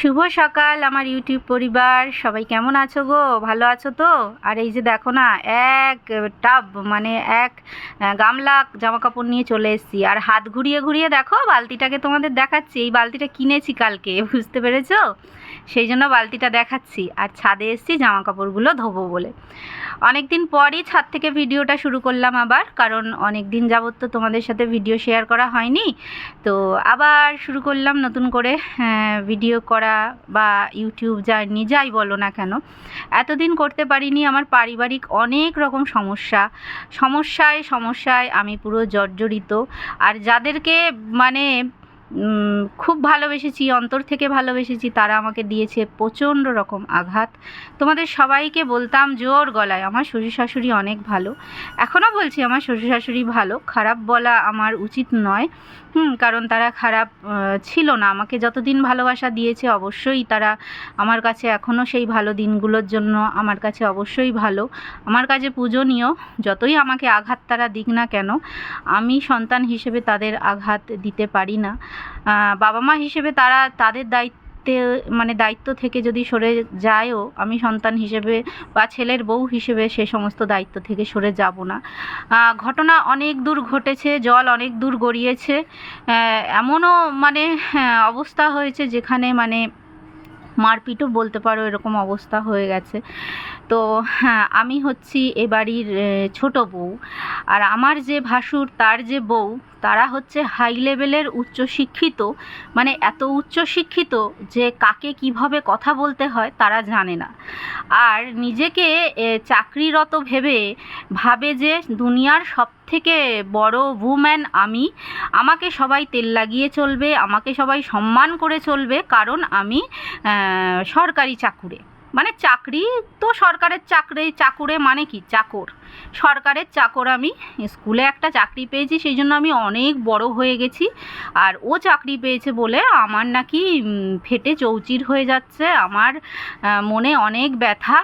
শুভ সকাল আমার ইউটিউব পরিবার। সবাই কেমন আছো গো? ভালো আছো তো? আর এই যে দেখো না, এক টাব মানে এক গামলা জামা কাপড় নিয়ে চলে এসেছি। আর হাত ঘুরিয়ে ঘুরিয়ে দেখো, বালতিটাকে তোমাদের দেখাচ্ছি। এই বালতিটা কিনেছি কালকে, বুঝতে পেরেছ? সেই জন্য বালতিটা দেখাচ্ছি। আর ছাদে এসেছি জামা কাপড়গুলো ধোবো বলে। অনেক দিন পরই ছাদ থেকে ভিডিওটা শুরু করলাম আবার, কারণ অনেক দিন যাবত তো তোমাদের সাথে ভিডিও শেয়ার করা হয়নি। তো আবার শুরু করলাম নতুন করে ভিডিও করা বা ইউটিউব জার্নি যাই বলো না কেন, এতদিন করতে পারিনি। আমার পারিবারিক অনেক রকম সমস্যা। সমস্যায় সমস্যায় আমি পুরো জর্জরিত। আর যাদেরকে মানে খুব ভালোবেসেছি, অন্তর থেকে ভালোবেসেছি, তারা আমাকে দিয়েছে প্রচণ্ড রকম আঘাত। তোমাদের সবাইকে বলতাম জোর গলায়, আমার শ্বশুর শাশুড়ি অনেক ভালো। এখনও বলছি আমার শ্বশুর শাশুড়ি ভালো। খারাপ বলা আমার উচিত নয়। হুম, কারণ তারা খারাপ ছিল না। আমাকে যতদিন ভালোবাসা দিয়েছে অবশ্যই তারা আমার কাছে এখনও সেই ভালো দিনগুলোর জন্য আমার কাছে অবশ্যই ভালো। আমার কাছে পূজনীয়, যতই আমাকে আঘাত তারা দিক না কেন, আমি সন্তান হিসেবে তাদের আঘাত দিতে পারি না। বাবা মা হিসেবে তারা তাদের দায়িত্বে মানে দায়িত্ব থেকে যদি সরে যায়ও আমি সন্তান হিসেবে বা ছেলের বউ হিসেবে সে সমস্ত দায়িত্ব থেকে সরে যাব না। ঘটনা অনেক দূর ঘটেছে জল অনেক দূর গড়িয়েছে। এমনও মানে হ্যাঁ, অবস্থা হয়েছে যেখানে মানে মারপিটও বলতে পারো এরকম অবস্থা হয়ে গেছে। তো হ্যাঁ আমি হচ্ছি এ বাড়ির ছোট বউ। আর আমার যে ভাসুর, তার যে বউ, তারা হচ্ছে হাই লেভেলের উচ্চশিক্ষিত। মানে এত উচ্চশিক্ষিত যে কাকে কীভাবে কথা বলতে হয়, তারা জানে না। আর নিজেকে চাকরিরত ভেবে ভাবে যে দুনিয়ার সব থেকে বড় উম্যান আমি, আমাকে সবাই তেল লাগিয়ে চলবে, আমাকে সবাই সম্মান করে চলবে, কারণ আমি সরকারি চাকুরে। মানে চাকরি তো সরকারের চাকরি, চাকুরে মানে কি? চাকর। সরকারের চাকর আমি। স্কুলে একটা চাকরি পেয়েছি, সেই জন্য আমি অনেক বড় হয়ে গেছি। আর ও চাকরি পেয়েছে বলে আমার নাকি ফেটে চৌচির হয়ে যাচ্ছে, আমার মনে অনেক ব্যথা।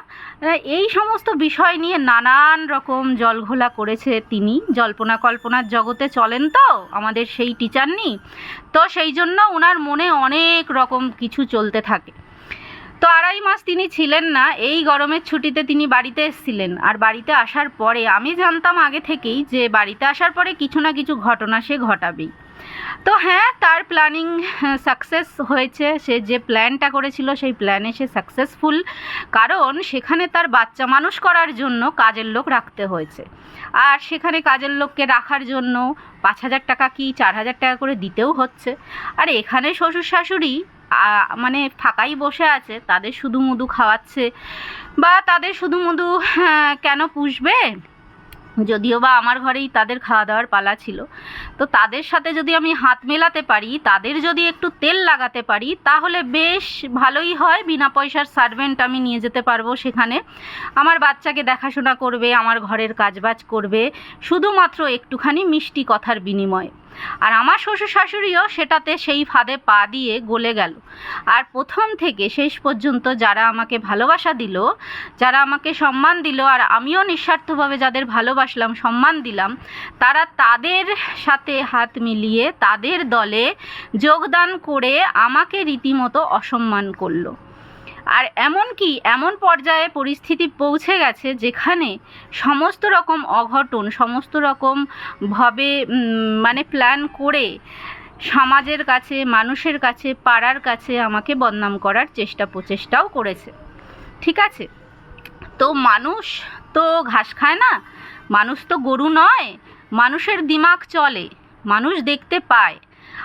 এই সমস্ত বিষয় নিয়ে নানান রকম জলঘোলা করেছে তিনি। জল্পনা কল্পনার জগতে চলেন তো আমাদের সেই টিচার নি। তো সেই জন্য ওনার মনে অনেক রকম কিছু চলতে থাকে। তো আড়াই মাস তিনি ছিলেন না, এই গরমের ছুটিতে তিনি বাড়িতে এসেছিলেন। আর বাড়িতে আসার পরে আমি জানতাম আগে থেকেই যে বাড়িতে আসার পরে কিছু না কিছু ঘটনা সে ঘটাবেই। তো হ্যাঁ তার প্ল্যানিং সাকসেস হয়েছে। সে যে প্ল্যানটা করেছিল, সেই প্ল্যানে সে সাকসেসফুল কারণ সেখানে তার বাচ্চা মানুষ করার জন্য কাজের লোক রাখতে হয়েছে। আর সেখানে কাজের লোককে রাখার জন্য পাঁচ হাজার টাকা কি চার হাজার টাকা করে দিতেও হচ্ছে। আর এখানে শ্বশুর শাশুড়ি মানে ফাঁকাই বসে আছে তাদের শুধু মধু খাওয়াচ্ছে। বা তাদের শুধু মধু হ্যাঁ, কেন পুষবে? যদিও বা আমার ঘরেই তাদের খাওয়া দাওয়ার পালা ছিল। তো তাদের সাথে যদি আমি হাত মেলাতে পারি তাদের যদি একটু তেল লাগাতে পারি তাহলে বেশ ভালোই হয়। বিনা পয়সার সার্ভেন্ট আমি নিয়ে যেতে পারব সেখানে। আমার বাচ্চাকে দেখাশোনা করবে আমার ঘরের কাজবাজ করবে। শুধুমাত্র একটুখানি মিষ্টি কথার বিনিময়ে। আর আমার শ্বশুর শাশুড়িও সেটাতে সেই ফাঁদে পা দিয়ে গলে গেল। আর প্রথম থেকে শেষ পর্যন্ত যারা আমাকে ভালোবাসা দিল, যারা আমাকে সম্মান দিল, আর আমিও নিঃস্বার্থভাবে যাদের ভালোবাসলাম, সম্মান দিলাম, তারা তাদের সাথে হাত মিলিয়ে, তাদের দলে যোগদান করে আমাকে রীতিমতো অসম্মান করল। আর এমন কি এমন পর্যায়ে পরিস্থিতি পৌঁছে গেছে যেখানে সমস্ত রকম অঘটন, সমস্ত রকম ভাবে মানে প্ল্যান করে সমাজের কাছে, মানুষের কাছে, পাড়ার কাছে আমাকে বদনাম করার চেষ্টা, প্রচেষ্টাও করেছে। ঠিক আছে? তো মানুষ তো ঘাস খায় না, মানুষ তো গরু নয়, মানুষের দিমাগ চলে, মানুষ দেখতে পায়।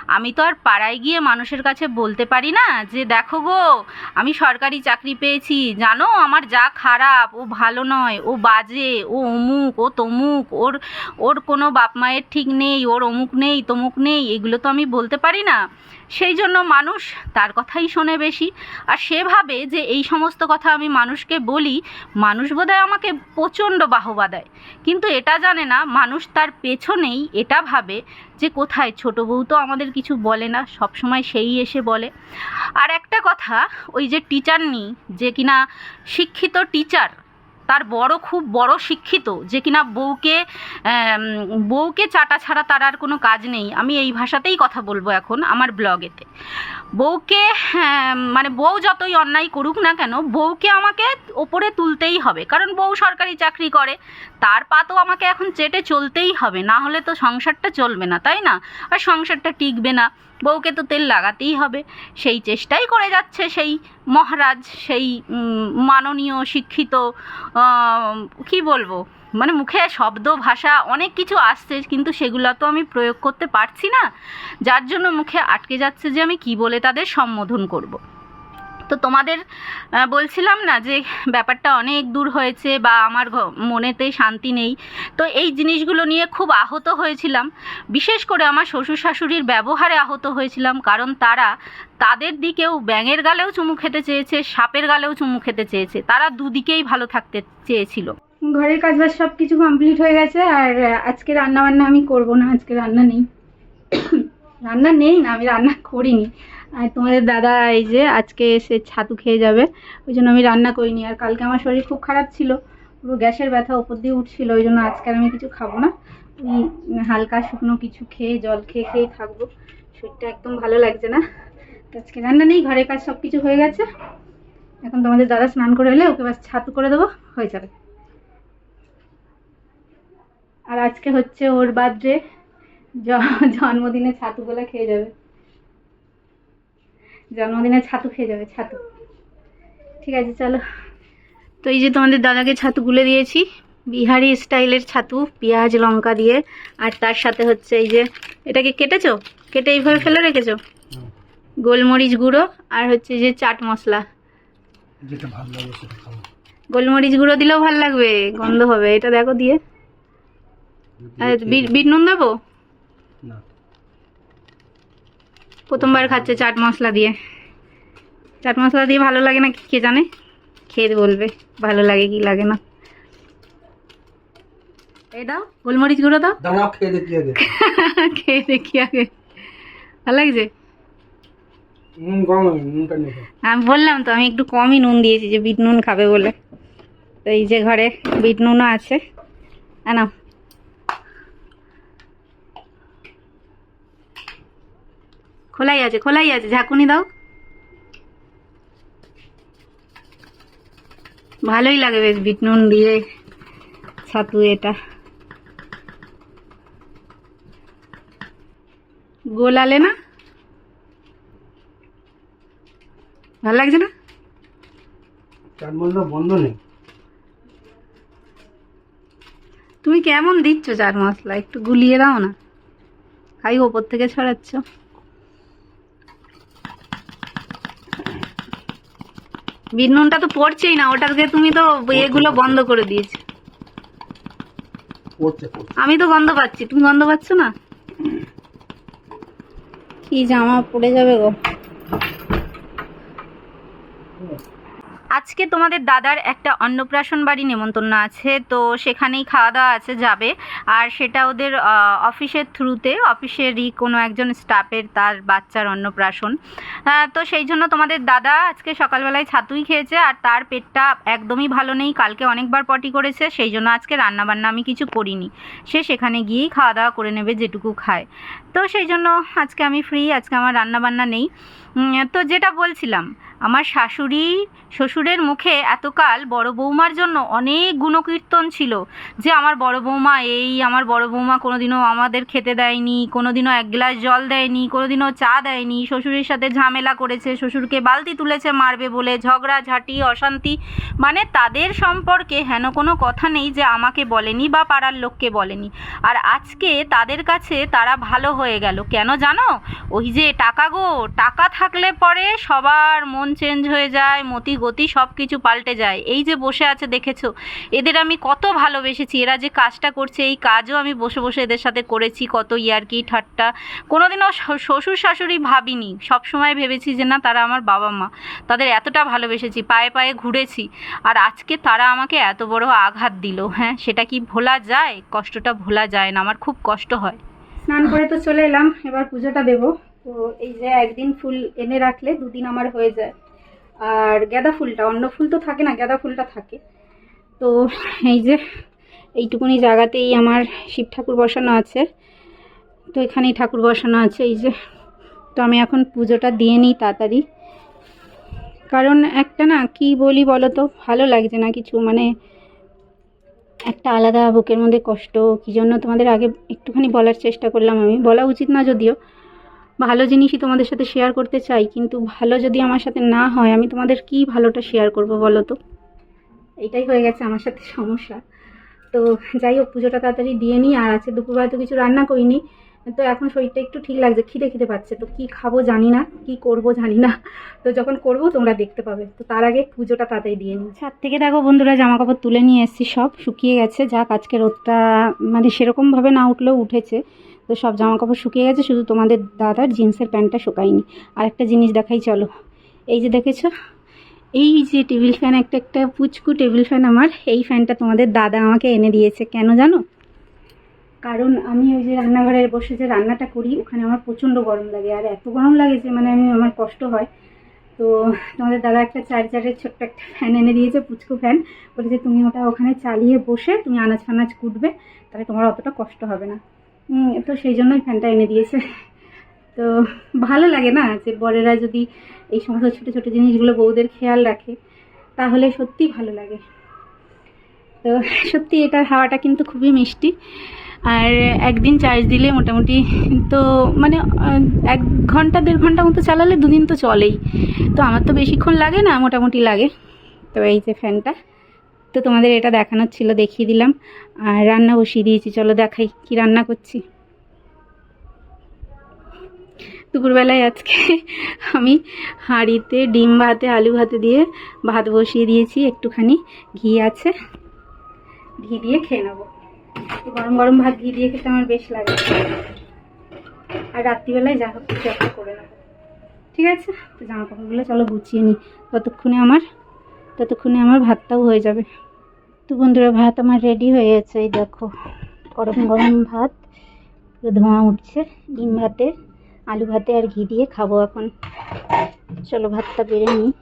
আমি তো আর পাড়ায় গিয়ে মানুষের কাছে বলতে পারি না যে, দেখো গো, আমি সরকারি চাকরি পেয়েছি। জানো, আমার যা খারাপ, ও ভালো নয়, ও বাজে, ও অমুক, ও তমুক, ওর ওর কোনো বাপ মায়ের ঠিক নেই, ওর অমুক নেই, তমুক নেই, এগুলো তো আমি বলতে পারি না। সেই জন্য মানুষ তার কথাই শোনে বেশি। আর সে ভাবে যে, এই সমস্ত কথা আমি মানুষকে বলি, মানুষ বোধহয় আমাকে প্রচণ্ড বাহবা দেয়। কিন্তু এটা জানে না, মানুষ তার পেছনেই এটা ভাবে যে কোথায়? ছোট বউ তো আমাদের কিছু বলে না সব সময় সেই এসে বলে। আর একটা কথা, ওই যে টিচার নিই, যে কিনা শিক্ষিত টিচার তার বড় খুব বড় শিক্ষিত যে কিনা বউকে বউকে চাটা ছাড়া তার আর কোনো কাজ নেই। আমি এই ভাষাতেই কথা বলব এখন আমার ব্লগেতে। বউকে হ্যাঁ, মানে বউ যতই অন্যায় করুক না কেন বউকে আমাকে ওপরে তুলতেই হবে। কারণ বউ সরকারি চাকরি করে তার পা তো আমাকে এখন চেটে চলতেই হবে। না হলে তো সংসারটা চলবে না তাই না? আর সংসারটা টিকবে না। বউকে তো তেল লাগাতেই হবে। সেই চেষ্টাই করে যাচ্ছে সেই মহারাজ, সেই মাননীয়, শিক্ষিত কি বলব? মানে মুখে শব্দ, ভাষা অনেক কিছু আসছে, কিন্তু সেগুলো তো আমি প্রয়োগ করতে পারছি না। যার জন্য মুখে আটকে যাচ্ছে যে আমি কি বলে তাদের সম্বোধন করব। তো তোমাদের বলছিলাম না যে ব্যাপারটা অনেক দূর হয়েছে বা আমার মনেতে শান্তি নেই। তো এই জিনিসগুলো নিয়ে খুব আহত হয়েছিলাম। বিশেষ করে আমার শ্বশুর শাশুড়ির ব্যবহারে আহত হয়েছিলাম, কারণ তারা তাদের দিকেও ব্যাঙের গালেও চুমু খেতে চেয়েছে, সাপের গালেও চুমু খেতে চেয়েছে। তারা দুদিকেই ভালো থাকতে চেয়েছিল। ঘরের কাজ বাজ সব কিছু কমপ্লিট হয়ে গেছে আর আজকে রান্না বান্না আমি করব না, আজকে রান্না নেই। রান্না নেই না, আমি রান্না করিনি। আর তোমাদের দাদা এই যে আজকে এসে ছাতু খেয়ে যাবে, ওই জন্য আমি রান্না করিনি। আর কালকে আমার শরীর খুব খারাপ ছিল, পুরো গ্যাসের ব্যথা ওপর দিয়ে উঠছিল, ওই জন্য আজকে আমি কিছু খাব না। হালকা শুকনো কিছু খেয়ে, জল খেয়ে খেয়ে থাকব শরীরটা একদম ভালো লাগছে না। তো আজকে রান্না নেই, ঘরের কাজ সব কিছু হয়ে গেছে। এখন তোমাদের দাদা স্নান করে এলে ওকে বাস ছাতু করে দেবো, হয়ে যাবে। আর আজকে হচ্ছে ওর বার্থডে জন্মদিনে ছাতুগুলো খেয়ে যাবে। জন্মদিনে ছাতু খেয়ে যাবে ছাতু। ঠিক আছে চলো। তো এই যে তোমাদের দাদাকে ছাতু গুলে দিয়েছি বিহারি স্টাইলের ছাতু পেঁয়াজ লঙ্কা দিয়ে। আর তার সাথে হচ্ছে এই যে এটাকে কেটেছো? কেটে এইভাবে ফেলে রেখেছো? গোলমরিচ গুঁড়ো আর হচ্ছে যে চাট মশলা। গোলমরিচ গুঁড়ো দিলেও ভালো লাগবে গন্ধ হবে। এটা দেখো দিয়ে। আর বিট নুন দেবো না প্রথমবার খাচ্ছে চাট মশলা দিয়ে। চাট মশলা দিয়ে ভালো লাগে না কি জানে? খেয়ে বলবে ভালো লাগে কি লাগে না। এই দাও গোলমরিচ গুঁড়ো দাও। খেয়ে দেখি আগে খেয়ে দেখি আগে ভালো লাগছে? আমি বললাম তো আমি একটু কমই নুন দিয়েছি যে বিট নুন খাবে বলে। তো এই যে ঘরে বিট নুনও আছে। আনাও খোলাই আছে খোলাই আছে ঝাঁকুনি দাও। ভালোই লাগে বেশ বিট নুন দিয়ে ছাতু এটা। গোলালে না? ভালো লাগছে না? বন্ধ নেই। তুমি কেমন দিচ্ছ চার মশলা? একটু গুলিয়ে দাও না। খাই ওপর থেকে ছড়াচ্ছ। বিট নুনটা তো পড়ছেই না ওটাকে তুমি তো এগুলো বন্ধ করে দিয়েছ। আমি তো গন্ধ পাচ্ছি তুমি গন্ধ পাচ্ছ না? কি জামা পড়ে যাবে গো। আজকে তোমাদের দাদার একটা অন্নপ্রাশন বাড়ি নেমন্তন্ন আছে, তো সেখানেই খাওয়া দাওয়া আছে, যাবে। আর সেটা ওদের অফিসের থ্রুতে অফিসেরই কোনো একজন স্টাফের তার বাচ্চার অন্নপ্রাশন। তো সেই জন্য তোমাদের দাদা আজকে সকালবেলায় ছাতুই খেয়েছে, আর তার পেটটা একদমই ভালো নেই, কালকে অনেকবার পটি করেছে, সেই জন্য আজকে রান্নাবান্না আমি কিছু করিনি। সে সেখানে গিয়েই খাওয়া দাওয়া করে নেবে যেটুকু খায়। তো সেই জন্য আজকে আমি ফ্রি আজকে আমার রান্নাবান্না নেই। তো যেটা বলছিলাম, আমার শাশুড়ি শ্বশুরের মুখে এতকাল বড় বৌমার জন্য অনেক গুণকীর্তন ছিল যে আমার বড় বৌমা এই, আমার বড় বৌমা কোনোদিনও আমাদের খেতে দেয়নি, কোনোদিনও এক গ্লাস জল দেয়নি, কোনোদিনও চা দেয়নি, শ্বশুরের সাথে ঝামেলা করেছে, শ্বশুরকে বালতি তুলেছে, মারবে বলে ঝগড়া, ঝাঁটি, অশান্তি মানে তাদের সম্পর্কে হেন কোনো কথা নেই যে আমাকে বলেনি বা পাড়ার লোককে বলেনি। আর আজকে তাদের কাছে তারা ভালো হয়ে গেল। কেন জানো? ওই যে টাকা গো, টাকা থাকলে পরে সবার মন চেঞ্জ হয়ে যায়, মতি গতি সব কিছু পাল্টে যায়। এই যে বসে আছে, দেখেছ? এদের আমি কত ভালোবেসেছি। এরা যে কাজটা করছে, এই কাজও আমি বসে বসে এদের সাথে করেছি, কত ইয়ার্কি ঠাট্টা। কোনোদিনও শ্বশুর শাশুড়ি ভাবিনি। সবসময় ভেবেছি যে না, তারা আমার বাবা মা। তাদের এতটা ভালোবেসেছি, পায়ে পায়ে ঘুরেছি। আর আজকে তারা আমাকে এত বড় আঘাত দিল। হ্যাঁ সেটা কি ভোলা যায়? কষ্টটা ভোলা যায় না। আমার খুব কষ্ট হয়। স্নান করে তো চলে এলাম। এবার পুজোটা দেব। তো এই যে একদিন ফুল এনে রাখলে দুদিন আমার হয়ে যায়। আর গাঁদা ফুলটা, অন্য ফুল তো থাকে না, গাঁদা ফুলটা থাকে। তো এই যে এইটুকুনি জায়গাতেই আমার শিব ঠাকুর বসানো আছে। তো এখানেই ঠাকুর বসানো আছে, এই যে। তো আমি এখন পুজোটা দিয়ে নিই তাড়াতাড়ি। কারণ একটা না, কি বলি বলো তো ভালো লাগছে না কিছু মানে একটা আলাদা বুকের মধ্যে কষ্ট, কী জন্য তোমাদের আগে একটুখানি বলার চেষ্টা করলাম আমি। বলা উচিত না যদিও। ভালো জিনিসই তোমাদের সাথে শেয়ার করতে চাই, কিন্তু ভালো যদি আমার সাথে না হয়, আমি তোমাদের কি ভালোটা শেয়ার করব বলো তো? এটাই হয়ে গেছে আমার সাথে সমস্যা। তো যাই হোক, পুজোটা তাড়াতাড়ি দিয়ে নিই, আর আছে দুপুরবেলা তো কিছু রান্না করিনি, তো এখন শরীরটা একটু ঠিক লাগছে, খিদে খিদে পাচ্ছে, তো কি খাব জানি না, কি করব জানি না। তো যখন করব তোমরা দেখতে পাবে। তো তার আগে পুজোটা তাড়াতাড়ি দিয়ে নিই। ছাদ থেকে দেখো বন্ধুরা জামা কাপড় তুলে নিয়ে এসেছি সব, শুকিয়ে গেছে, যাক আজকে রোদটা মানে সেরকমভাবে না উঠলেও উঠেছে। তো সব জামা কাপড় শুকিয়ে গেছে, শুধু তোমাদের দাদার জিন্সের প্যান্টটা শুকায়নি। আর একটা জিনিস দেখাই, চলো। এই যে দেখেছ? এই যে টেবিল ফ্যান, একটা একটা পুচকু টেবিল ফ্যান আমার, এই ফ্যানটা তোমাদের দাদা আমাকে এনে দিয়েছে। কেন জানো? কারণ আমি ওই যে রান্নাঘরে বসে যে রান্নাটা করি, ওখানে আমার প্রচণ্ড গরম লাগে। আর এত গরম লাগে যে মানে আমি, আমার কষ্ট হয়। তো তোমাদের দাদা একটা চার্জারের ছোট্ট একটা ফ্যান এনে দিয়েছে, পুচকু ফ্যান। বলেছে, তুমি ওটা ওখানে চালিয়ে বসে, তুমি আনাজ ফানাজ কুটবে, তাহলে তোমার অতটা কষ্ট হবে না। তো সেই জন্যই ফ্যানটা এনে দিয়েছে। তো ভালো লাগে না যে বরেরা যদি এই সমস্ত ছোটো ছোটো জিনিসগুলো বউদের খেয়াল রাখে, তাহলে সত্যি ভালো লাগে। তো সত্যি এটার হাওয়াটা কিন্তু খুবই মিষ্টি। আর একদিন চার্জ দিলে মোটামুটি তো মানে এক ঘণ্টা, দেড় ঘণ্টা মতো চালালে দুদিন তো চলেই। তো আমার তো বেশিক্ষণ লাগে না, মোটামুটি লাগে। তো এই যে ফ্যানটা। তো তোমাদের এটা দেখানোর ছিল, দেখিয়ে দিলাম। আর রান্না বসিয়ে দিয়েছি, চলো দেখাই কি রান্না করছি। দুপুরবেলায় আজকে আমি হাঁড়িতে, ডিম ভাতে, আলু ভাতে দিয়ে ভাত বসিয়ে দিয়েছি, একটুখানি ঘি আছে। ঘি দিয়ে খেয়ে নেব। গরম গরম ভাত ঘি দিয়ে খেতে আমার বেশ লাগে। আর রাত্রিবেলায় যা হোক, কিছু একটা করে নেব। ঠিক আছে? তো জামা কাপড়গুলো চলো গুছিয়ে নিই। ততক্ষণে আমার ততক্ষণে আমার ভাতটাও হয়ে যাবে। তো বন্ধুরা, ভাত আমার রেডি হয়ে গেছে। এই দেখো, গরম গরম ভাত ধোঁয়া উঠছে। ডিম ভাতে, আলু ভাতে আর ঘি দিয়ে খাব এখন। চলো ভাতটা বেড়ে নিই।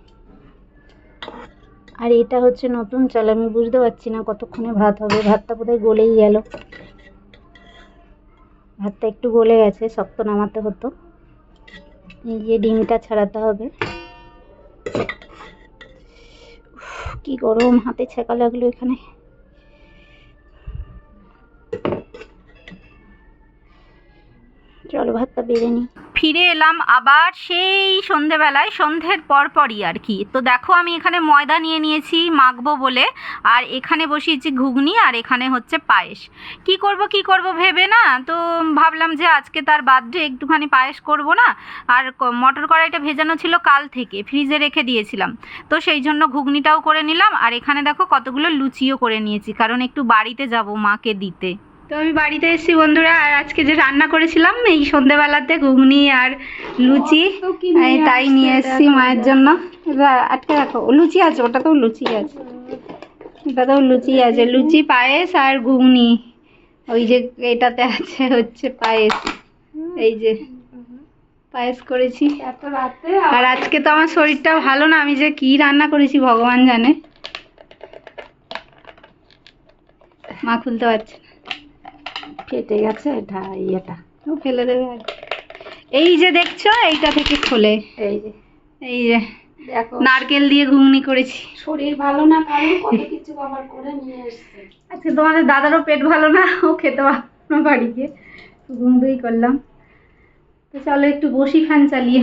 আর এটা হচ্ছে নতুন চাল। আমি বুঝতে পারছি না কতক্ষণে ভাত হবে। ভাতটা বোধহয় গলেই গেল। ভাতটা একটু গলে গেছে, শক্ত নামাতে হতো। এই যে ডিমটা ছাড়াতে হবে। কি গরম হাতে ছেঁকা লাগল এখানে। চলো ভাতটা বেড়ে নিই ফিরে এলাম আবার সেই সন্ধেবেলায়, সন্ধ্যের পরপরই আর কি। তো দেখো আমি এখানে ময়দা নিয়ে নিয়েছি, মাখবো বলে, আর এখানে বসিয়েছি ঘুগনি আর এখানে হচ্ছে পায়েস। কি করব কি করব ভেবে না? তো ভাবলাম যে আজকে তার বার্থডে, একটুখানি পায়েস করব না? আর মটর কড়াইটা ভেজানো ছিল কাল থেকে, ফ্রিজে রেখে দিয়েছিলাম। তো সেই জন্য ঘুগনিটাও করে নিলাম, আর এখানে দেখো কতগুলো লুচিও করে নিয়েছি, কারণ একটু বাড়িতে যাব মাকে দিতে। তো আমি বাড়িতে এসেছি বন্ধুরা আর আজকে যে রান্না করেছিলাম এই সন্ধেবেলাতে ঘুগনি আর লুচি তাই নিয়ে এসেছি মায়ের জন্য। আটকে রাখো। লুচি আছে ওটাতেও লুচি আছে। ওটাতেও লুচি আছে। লুচি পায়েস আর ঘুগনি। ওই যে এটাতে আছে হচ্ছে পায়েস। এই যে পায়েস করেছি। আর আজকে তো আমার শরীরটা ভালো না আমি যে কি রান্না করেছি ভগবান জানে। মা খুলতে পারছে না। কেটে গেছে এটা ইয়েটা। ফেলে দেবে আর। এই যে দেখছ এইটা থেকে খোলে। এই যে। এই যে নারকেল দিয়ে ঘুগনি করেছি। শরীর ভালো না কারণ কত কিছু আবার করে নিয়ে এসছে। আজকে তোমাদের দাদারও পেট ভালো না ও খেতে পারল না বাড়ি গিয়ে ঘুম দই করলাম। তো চলো একটু বসি ফ্যান চালিয়ে।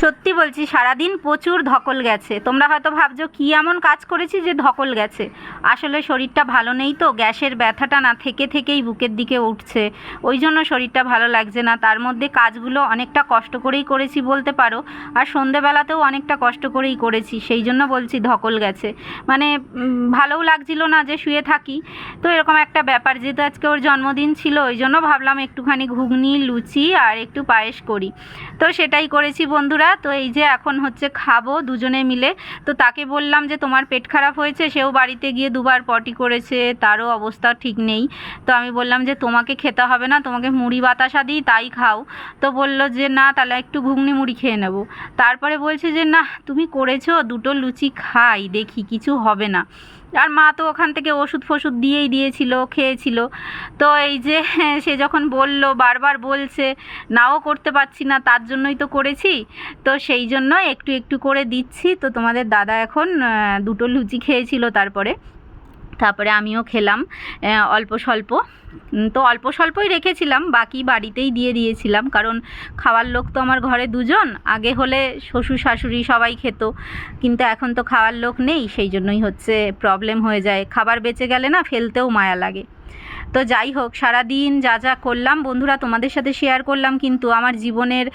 সত্যি বলছি, সারাদিন প্রচুর ধকল গেছে। তোমরা হয়তো ভাবছ, কি এমন কাজ করেছি যে ধকল গেছে? আসলে শরীরটা ভালো নেই তো, গ্যাসের ব্যথাটা না থেকে থেকেই বুকের দিকে উঠছে। ওই জন্য শরীরটা ভালো লাগছে না। তার মধ্যে কাজগুলো অনেকটা কষ্ট করেই করেছি বলতে পারো, আর সন্ধেবেলাতেও অনেকটা কষ্ট করেই করেছি। সেই জন্য বলছি ধকল গেছে। মানে ভালোও লাগছিল না যে শুয়ে থাকি। তো এরকম একটা ব্যাপার, যেহেতু আজকে ওর জন্মদিন ছিল, ওই জন্য ভাবলাম একটুখানি ঘুগনি, লুচি আর একটু পায়েস করি। তো সেটাই করেছি বন্ধুরা। তো এই যে এখন হচ্ছে খাব দুজনে মিলে। তো তাকে বললাম যে, তোমার পেট খারাপ হয়েছে, সেও বাড়িতে গিয়ে দুবার পটি করেছে, তারও অবস্থা ঠিক নেই। তো আমি বললাম যে, তোমাকে খেতে হবে না, তোমাকে মুড়ি বাতাসা দিই, তাই খাও। তো বলল যে, না, তাহলে একটু ঘুগনি মুড়ি খেয়ে নেব। তারপরে বলছে যে, না, তুমি করেছ, দুটো লুচি খাই, দেখি, কিছু হবে না। আর মা তো ওখান থেকে ওষুধ ফষুধ দিয়েই দিয়েছিল, খেয়েছিল। তো এই যে সে যখন বলল, বারবার বলছে, নাও করতে পারছি না, তার জন্যই তো করেছি। তো সেই জন্য একটু একটু করে দিচ্ছি। তো তোমাদের দাদা এখন দুটো লুচি খেয়েছিল তারপরে। তারপরে আমিও খেলাম অল্প স্বল্প। তো অল্প স্বল্পই রেখেছিলাম, বাকি বাড়িতেই দিয়ে দিয়েছিলাম, কারণ খাওয়ার লোক তো আমার ঘরে দুজন, আগে হলে শ্বশুর শাশুড়ি সবাই খেত, কিন্তু এখন তো খাওয়ার লোক নেই, সেই জন্যই হচ্ছে প্রবলেম হয়ে যায়। খাবার বেঁচে গেলে না, ফেলতেও মায়া লাগে। তো যাই হোক, সারাদিন যা যা করলাম, বন্ধুরা তোমাদের সাথে শেয়ার করলাম, কিন্তু আমার জীবনের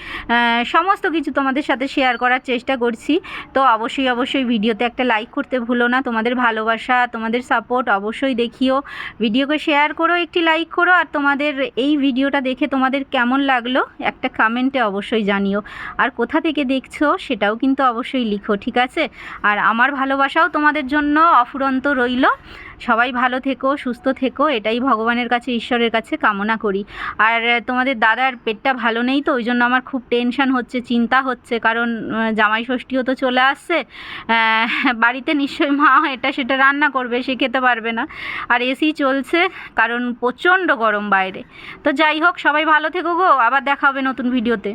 সমস্ত কিছু তোমাদের সাথে শেয়ার করার চেষ্টা করছি। তো অবশ্যই অবশ্যই ভিডিওতে একটা লাইক করতে ভুলো না। তোমাদের ভালোবাসা, তোমাদের সাপোর্ট অবশ্যই দেখিও। ভিডিওকে শেয়ার করো, একটি লাইক করো, আর তোমাদের এই ভিডিওটা দেখে তোমাদের কেমন লাগল, একটা কমেন্টে অবশ্যই জানিও। আর কোথা থেকে দেখছ, সেটাও কিন্তু অবশ্যই লিখো, ঠিক আছে? আর আমার ভালোবাসাও তোমাদের জন্য অফুরন্ত রইল। সবাই ভালো থেকো, সুস্থ থেকো, এটাই ভগবানের কাছে, ঈশ্বরের কাছে কামনা করি। আর তোমাদের দাদার পেটটা ভালো নেই তো ওই জন্য আমার খুব টেনশন হচ্ছে, চিন্তা হচ্ছে, কারণ জামাই ষষ্ঠীও তো চলে আসছে বাড়িতে নিশ্চয়ই মা এটা সেটা রান্না করবে, সে খেতে পারবে না। আর এসি চলছে, কারণ প্রচণ্ড গরম বাইরে। তো যাই হোক, সবাই ভালো থেকো গো, আবার দেখা হবে নতুন ভিডিওতে